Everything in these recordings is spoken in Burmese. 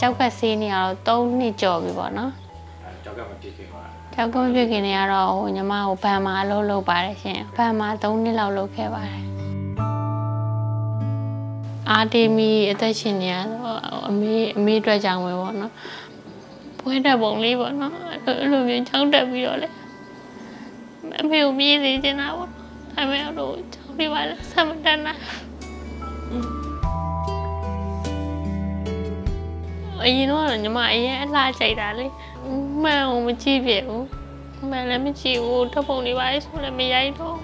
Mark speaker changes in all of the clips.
Speaker 1: ကြောက်ကဆေးနေရတော့3နှစ်ကျော်ပြီပေါ့နော်
Speaker 2: အဲကြောက်ကမပြည့်ခင်ပါ
Speaker 1: ကြောက်ကမပြည့်ခင်နေရတော့ဟိုညီမဟိုဘန်မှာအလုပ်လုပ်ပါတယ်ရှင်ဘန်မှာ3နှစ်လောက်လုပ်ခဲ့ပါတယ်အာတီမီအသက်ရှင်နေရတော့အမေအမေအတွက်ကြောင့်ပဲပေါ့နော်ပွဲတက်ပုံလေးပေါ့နော်အဲ့လိုမျိုးချောင်းတက်ပြီးတော့လေအမေကိုမြည်နေချင်တာပေါ့အမေတို့ချောင်းလေးပါလဲဆက်မတက်နိုင် အရင်တော့ညီမအရင်အလှကြိုက်တာလေမှန်အောင်မကြည့်ပြဘူးမှန်လည်းမကြည့်ဘူးထပ်ပုံလေးပါလေဆိုလည်းမရိုက်တော့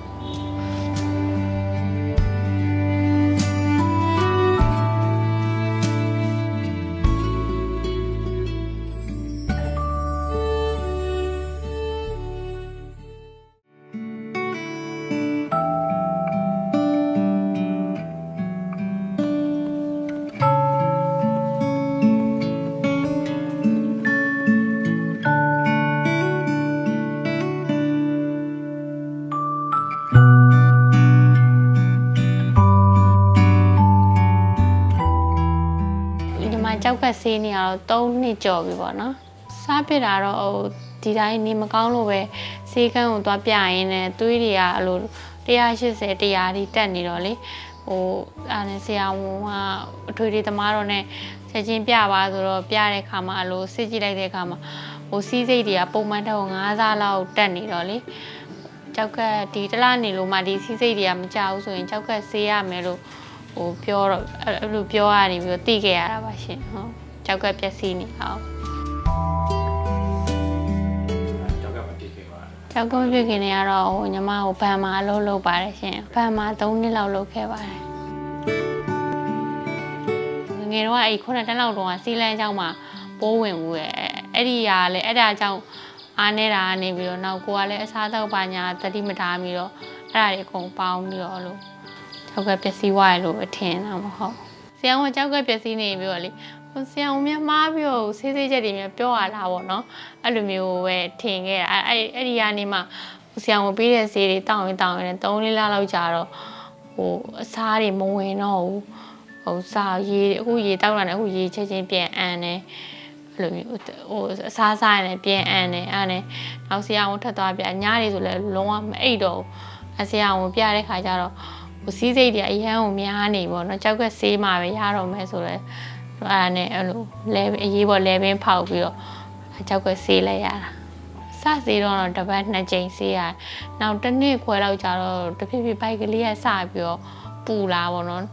Speaker 1: ကြောက်ကဆေးနေရတော့3နှစ်ကျော်ပြီပေါ့နော်စားပြစ်တာတော့ဟိုဒီတိုင်းနေမကောင်းလို့ပဲဆေးကန်းကိုသွားပြရင်းနဲ့သွေးတွေကအဲ့လို180 100ဒီတက်နေတော့လေဟိုအားနဲ့ဆရာဝန်ကအထွေထွေသမားတော့ ਨੇ ချက်ချင်းပြပါဆိုတော့ပြတဲ့ခါမှာအဲ့လိုစစ်ကြည့်လိုက်တဲ့ခါမှာဟိုစီးစိတ်တွေကပုံမှန်တော့9စားလောက်တက်နေတော့လေကြောက်ကဒီတစ်လားနေလို့မှဒီစီးစိတ်တွေကမကြဘူးဆိုရင်ကြောက်ကဆေးရမယ်လို့ ဟိုပြောတော့အဲ့အဲ့လိုပြောရနေပြီးတော့တိခဲ့ရတာပါရှင်ဟုတ်ကြောက်ကပျက်စီးနေအောင်
Speaker 2: အဲကြောက်ကမပြည့်ခင်ပါ
Speaker 1: ကြောက်ကမပြစ်ခင်နေရတော့ဟိုညီမဟိုဘန်မှာအလုပ်လုပ်ပါတယ်ရှင်ဘန်မှာ3နှစ်လောက်လုပ်ခဲ့ပါတယ်ငယ်တော့အဲ့ခုနှစ်တန်းလောက်တော့စီလန်းကျောင်းမှာပိုးဝင်ဦးရဲ့အဲ့ဒီဟာလည်းအဲ့ဒါကြောင့်အားနေတာကနေပြီးတော့နောက်ကိုကလည်းအစားတော့ပါညာတတိမထားပြီးတော့အဲ့ဒါတွေအကုန်ပေါင်းပြီးတော့လို့ ကြောက်ကပျက်စီးသွားရလို့ပဲထင်တာမဟုတ်ဆရာကကြောက်ကပျက်စီးနေပြီးတော့လေဟိုဆရာကများမားပြီးတော့ဆေးဆေးချက်တွေများပြောရတာပေါ့နော်အဲ့လိုမျိုးပဲထင်ခဲ့တာအဲ့အဲ့အဲ့ဒီကနေမှဆရာကပေးတဲ့ဆေးတွေတောင်းရင်တောင်းရင်3လလလောက်ကြာတော့ဟိုအစားတွေမဝင်တော့ဘူးဟိုစားရေအခုရေတောက်လာတယ်အခုရေချက်ချင်းပြန်အန်တယ်အဲ့လိုမျိုးဟိုအစားစားရင်လည်းပြန်အန်တယ်အဲ့နဲ့နောက်ဆရာကထပ်သွားပြညတွေဆိုလည်းလုံးဝမအိပ်တော့ဘူးအဆရာကပြတဲ့ခါကျတော့ ဟိုစီးစိတ်တွေအရန်ကိုများနေပေါ့နော်ကြောက်ကဆေးမှာပဲရတော့မယ်ဆိုတော့အဲ့ဒါနဲ့အဲ့လိုလဲအရေးပေါ်လဲပင်ဖောက်ပြီးတော့ကြောက်ကဆေးလိုက်ရတာစဆေးတော့တော့တစ်ပတ်နှစ်ကြိမ်ဆေးရနောက်တစ်နှစ်ခွဲလောက်ကြာတော့တဖြည်းဖြည်းဘိုက်ကလေးကစပြီးတော့ပူလာပေါ့နော်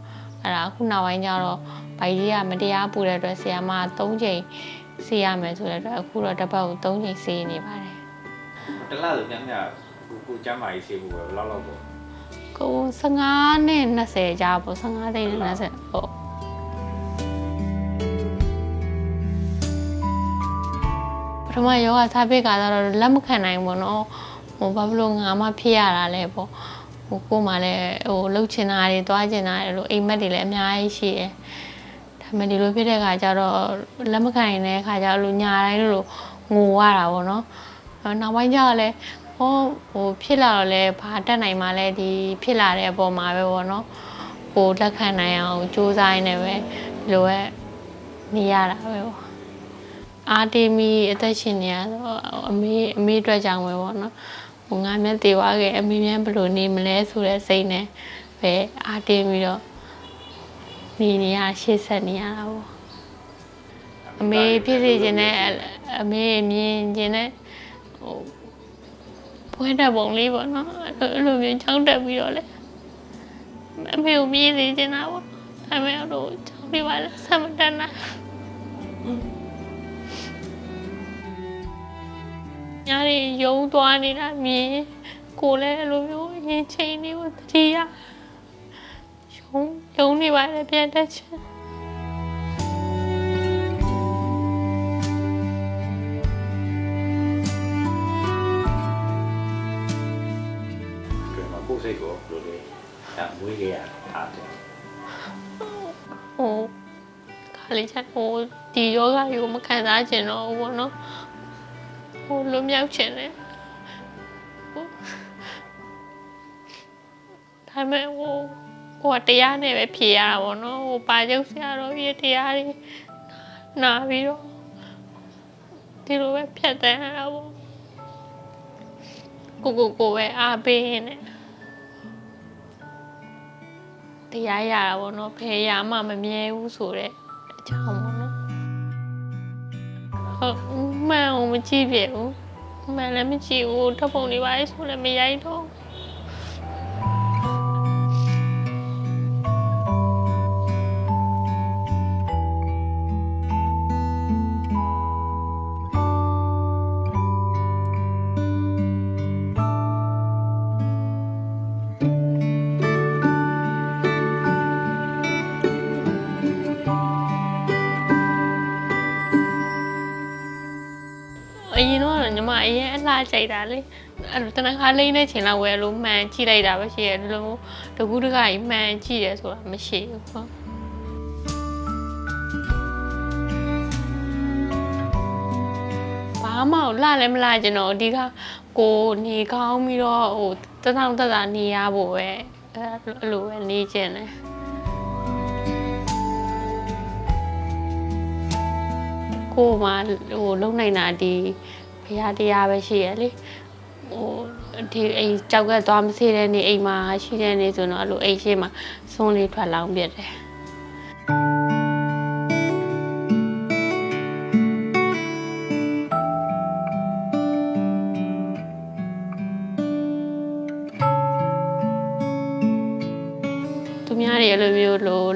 Speaker 1: အဲ့ဒါအခုနောက်ပိုင်းကျတော့ဘိုက်ကြီးကမတရားပူတဲ့အတွက်ဆရာမ3ချိန်ဆေးရမယ်ဆိုတဲ့အတွက်အခုတော့တစ်ပတ်ကို3ချိန်ဆေးနေပါတယ်
Speaker 2: တလားဆိုညညကိုကိုကျမ်းမာရေးဆေးဖို့ပဲဘယ်လောက်လောက်ပေါ့
Speaker 1: ကို15နဲ့20ကြာပေါ့15သိန်းနဲ့20ဟုတ်ပထမယောဂသဘက်ကကတော့လက်မခံနိုင်ဘူးနော်ဟိုဘာလို့ငါမှဖြစ်ရတာလဲပေါ့ဟိုကို့မှာလည်းဟိုလှုပ်ချင်တာတွေသွားချင်တာတွေလို့အိမ်မက်တွေလည်းအများကြီးရှိတယ်ဒါမှဒီလိုဖြစ်တဲ့အခါကျတော့လက်မခံနိုင်တဲ့အခါကျတော့လူညာတိုင်းလို့ငိုရတာပေါ့နော်နောက်ပိုင်းကျတော့လည်း ဟောဟိုဖြစ်လာတော့လဲဘာတက်နိုင်မှလဲဒီဖြစ်လာတဲ့အပေါ်မှာပဲပေါ့နော်ဟိုလက်ခံနိုင်အောင်စူးစမ်းနေပဲဒီလိုပဲနေရတာပဲပေါ့အာတီမီအသက်ရှင်နေရတော့အမေအမေအတွက်ကြောင့်ပဲပေါ့နော်ဟိုငါမျက်သေးသွားခဲ့အမေမြန်ဘယ်လိုနေမလဲဆိုတဲ့စိတ်နဲ့ပဲအာတီမီတော့နေနေရရှေ့ဆက်နေရတာပေါ့အမေဖြစ်စေခြင်းနဲ့အမေမြင်ခြင်းနဲ့ဟို ပွဲတက်ပုံလေးပေါ့နော်အဲ့လိုမျိုးချောင်းတက်ပြီးတော့လေအမေကိုမြင်နေခြင်းတာပေါ့အမေတို့ချောင်းလေးပါလဲဆက်မတက်နိုင်ညာတွေယုံသွားနေတာမြင်ကိုလည်းအဲ့လိုမျိုးအရင်ချိန်လေးကိုတတိယယုံယုံနေပါလေပြန်တက်ချင်
Speaker 2: အဲမွေးခဲ့ရတာတဲ့
Speaker 1: ဟိုခါလေးချက်ဟိုဒီယောဂကိုမခံစားချင်တော့ဘူးပေါ့နော်ဟိုလွတ်မြောက်ချင်တယ်ဟိုဒါပေမဲ့ဟိုဟိုကတရားနဲ့ပဲဖြေရတာပေါ့နော်ဟိုပါကျုပ်ဆရာတော်ကြီးရဲ့တရားတွေနာပြီးတော့ဒီလိုပဲဖြတ်တန်းရတာပေါ့ကိုကိုကိုပဲအားပေးရင်းနဲ့ တရားရတာပေါ့နော်ဖယ်ရမှမမြဲဘူးဆိုတဲ့အကြောင်းပေါ့နော်ဟုတ်မှန်အောင်မကြည့်ပြဘူးမှန်လည်းမကြည့်ဘူးထပ်ပုံနေပါလေဆိုလည်းမရိုက်တော့ အရင်တော့ညီမအရင်အလှကြိုက်တာလေအဲ့လိုတနခါလိမ့်တဲ့ချိန်လောက်ဝယ်လို့မှန်ကြည့်လိုက်တာပဲရှိရတယ်ဒီလိုမျိုးတကူးတကကြီးမှန်ကြည့်တယ်ဆိုတာမရှိဘူးဟုတ်ဘာမှလှလည်းမလှကျင်တော့အဓိကကိုနေကောင်းပြီးတော့ဟိုတထောင်သက်သာနေရဖို့ပဲအဲ့လိုပဲနေကျင်တယ် ကိုမှဟိုလုံနိုင်တာဒီဘုရားတရားပဲရှိရလေဟိုဒီအိမ်ကြောက်ကသွားမစေးတဲ့နေအိမ်မှာရှိတဲ့နေဆိုတော့အဲ့လိုအိမ်ရှိမှာစွန်းလေးထွက်လောင်းပြတယ်သူများတွေအဲ့လိုမျိုးလို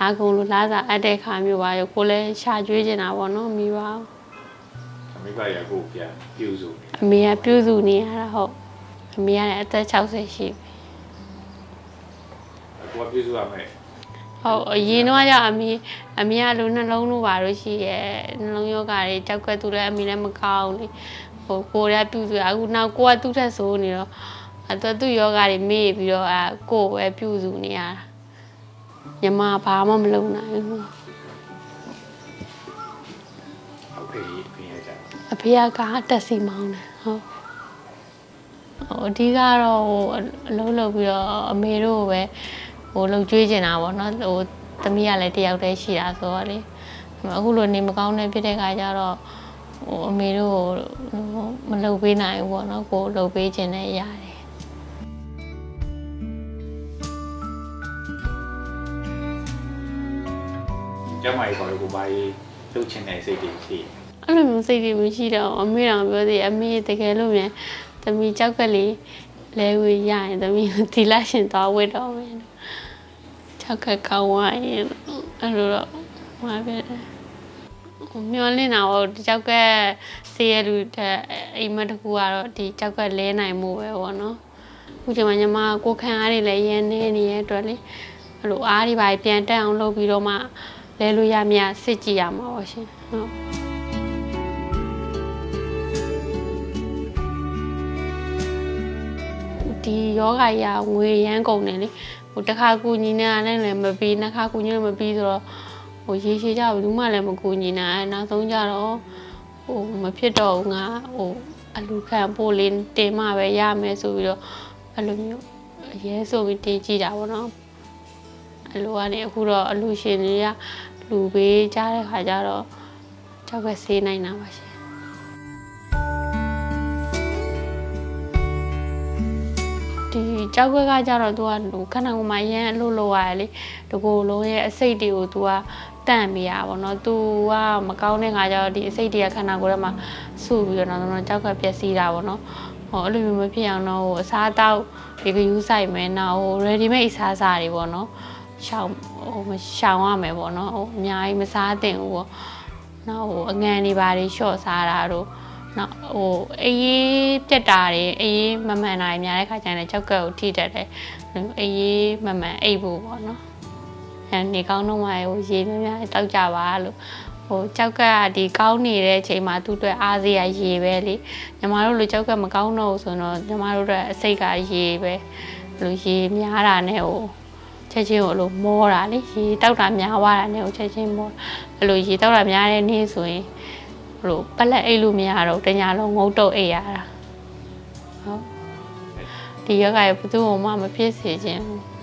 Speaker 1: လာကုန်လိုလာစားအပ်တဲ့ခါမျိုးပါရောကိုလည်းရှာကျွေးနေတာပေါ့နော်မိပါ
Speaker 2: အမေကရကိုပြန်ပြုစုနေ
Speaker 1: အမေကပြုစုနေရတာဟုတ်အမေကလည်းအသက်60ရှိပြီ
Speaker 2: ကိုကပြုစုရမယ်
Speaker 1: ဟုတ်အရင်တော့ကျအမေအမေကလိုနှလုံးလိုပါလို့ရှိရဲ့နှလုံးယောဂါတွေကြောက်ကသူလည်းအမေလည်းမကောင်းလေဟိုကိုယ်ကပြုစုရအခုနောက်ကိုကသူ့ထက်ဆိုးနေတော့အဲ့တော့သူ့ယောဂါတွေမေ့ပြီးတော့အဲကိုယ်ပဲပြုစုနေရတာ ညီမဘာမှမလုပ်နိုင်ဘူး
Speaker 2: ဟုတ်ကဲ့ပြင်ရကြ
Speaker 1: အဖေကကားတက်စီမောင်းတယ်ဟုတ်ဟိုအဓိကတော့ဟိုအလုံးလုံးပြီးတော့အမေတို့ကိုပဲဟိုလှုပ်ကြွေးနေတာပေါ့နော်ဟိုသမီးကလည်းတယောက်တည်းရှိတာဆိုတော့လေအခုလိုနေမကောင်းတဲ့ဖြစ်တဲ့ခါကျတော့ဟိုအမေတို့ကိုဟိုမလှုပ်ပေးနိုင်ဘူးပေါ့နော်ကိုလှုပ်ပေးခြင်းနဲ့ရတယ်
Speaker 2: ကျမကြီးပေါ်ကိုဘာကြီးလှုပ်ချင်တဲ့စိတ်တွေရှိတယ်
Speaker 1: အဲ့လိုမျိုးစိတ်တွေမရှိတော့အမေတော်ပြောသေးတယ်အမေတကယ်လို့မြန်သမီးကြောက်ကလေးလဲဝေးရရင်သမီးကိုဒီလာရှင်သွားဝတ်တော့မယ်ကြောက်ကကောင်းသွားရင်အဲ့လိုတော့မှာပြတယ်ဟိုမျောလင်းတာတော့ဒီကြောက်ကဆေးရလူတဲ့အိမ်မတစ်ခုကတော့ဒီကြောက်ကလဲနိုင်မှုပဲပေါ့နော်အခုချိန်မှာညီမကိုယ်ခံအားတွေလည်းရင်းနေနေရတဲ့အတွက်လေအဲ့လိုအားတွေပါပြန်တက်အောင်လုပ်ပြီးတော့မှ လဲလို့ရမြစစ်ကြည့်ရမှာပါရှင်ဟုတ်ဒီယောဂကြီးကငွေရမ်းကုန်တယ်လေဟိုတစ်ခါကူညီနေတာနဲ့လည်းမပြီးနှစ်ခါကူညီလို့မပြီးဆိုတော့ဟိုရေရှည်ကြဘူးဘူးမှလည်းမကူညီနိုင်အဲနောက်ဆုံးကြတော့ဟိုမဖြစ်တော့ဘူးငါဟိုအလူခံပို့လေးတင်မှပဲရမယ်ဆိုပြီးတော့အဲ့လိုမျိုးအရဲဆိုပြီးတင်ကြည့်တာပေါ့နော်အလူကနေအခုတော့အလူရှင်တွေက လူပေးကြတဲ့ခါကျတော့ကြောက်ကဆေးနိုင်တာပါရှင် ဒီကြောက်ခွက်ကကြတော့ तू ကခဏကမှရမ်းအလို့လို့ရတယ်လေတကူလုံးရဲ့အစိတ်တွေကို तू ကတန့်ပြရပါတော့ तू ကမကောင်းတဲ့ခါကျတော့ဒီအစိတ်တွေကခဏကိုယ်ထဲမှာစုပြီးတော့နောက်တော့ကြောက်ကပျက်စီးတာပေါ့နော်ဟောအဲ့လိုမျိုးမဖြစ်အောင်တော့ဟိုအစားတောက်ဒီကယူဆိုင်မယ်နောက်ဟို ready made အစားအစာတွေပေါ့နော် ရှောင်းဟိုမရှောင်းရမယ်ပေါ့နော်ဟိုအများကြီးမစားသင့်ဘူးပေါ့နောက်ဟိုအငန်တွေပါတွေရှော့စားတာတို့နောက်ဟိုအေးရေးပြက်တာတွေအေးရေးမမှန်တာတွေများတဲ့ခါကျရင်လည်းကြောက်ကက်ကိုထိတတ်တယ်အေးရေးမမှန်အိပ်ဖို့ပေါ့နော်အဲနေကောင်းတော့မှဟိုရေများများတောက်ကြပါလို့ဟိုကြောက်ကက်ဒီကောင်းနေတဲ့အချိန်မှာသူ့အတွက်အားစေးရရေပဲလေညီမတို့လိုကြောက်ကက်မကောင်းတော့ဘူးဆိုတော့ညီမတို့အတွက်အစိတ်ကရေပဲလိုရေများတာနဲ့ဟို ချက်ချင်းကိုလိုမောတာလေရေတောက်တာများသွားတာနဲ့ဟိုချက်ချင်းမောအဲ့လိုရေတောက်တာများတဲ့နေ့ဆိုရင်ဘလို့ပလက်အိတ်လို့မရတော့တညာလုံးငုတ်တုတ်အိတ်ရတာဟုတ်ဒီယောဂရဲ့ဘယ်သူမှမဖြစ်စေခြင်းဘူး